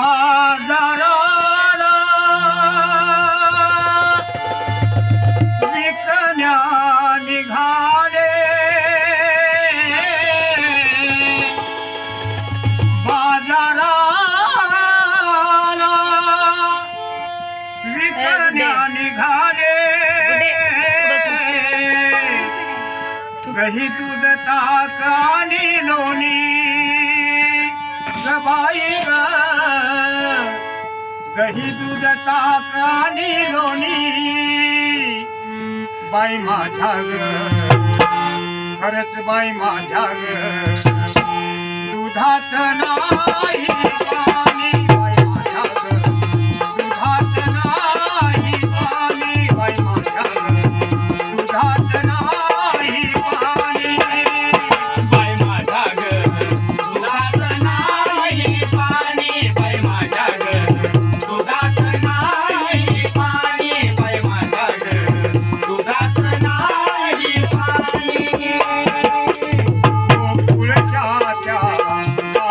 बाजाराला विकण्या निघाले. बाजाराला विकण्या निघाले. गही दूध ताकानी लोणी. बाई गही दूध ताक आणि लोणी. बाई माझ्या खरच बाई माझ्या दुधात ना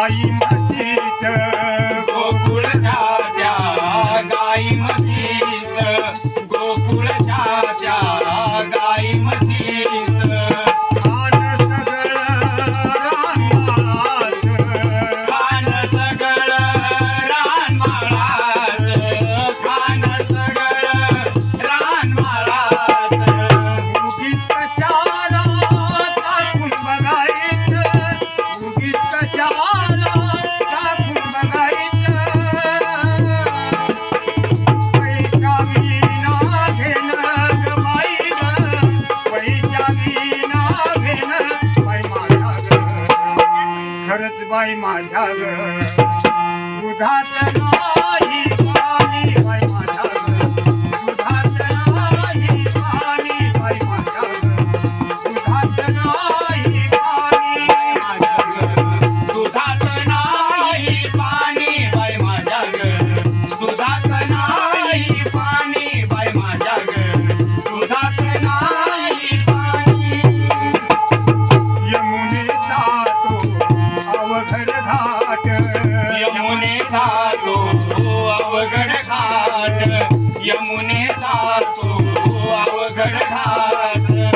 Aí, बाई माझ्या दुधात नाही. अवघड घाट. यमुनेचा तो अवघड घाट. यमुनेचा तो अवघड घाट.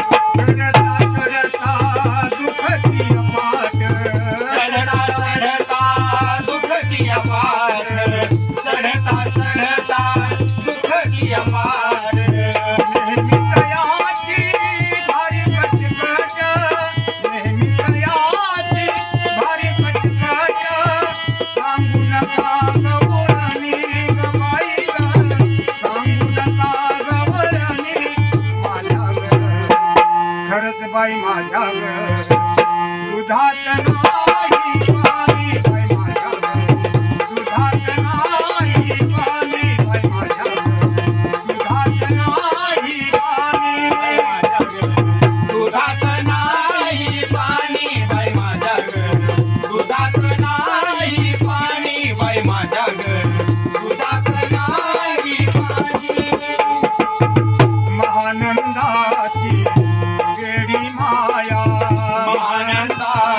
बाई माझ्या दुधात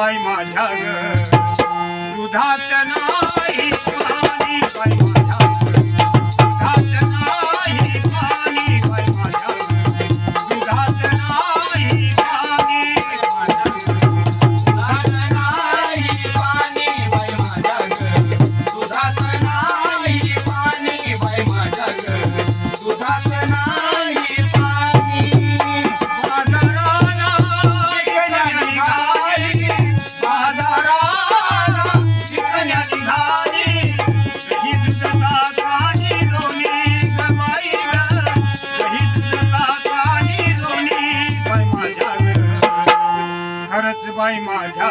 my mind. बाई माझ्या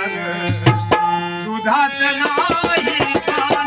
दुधात नाही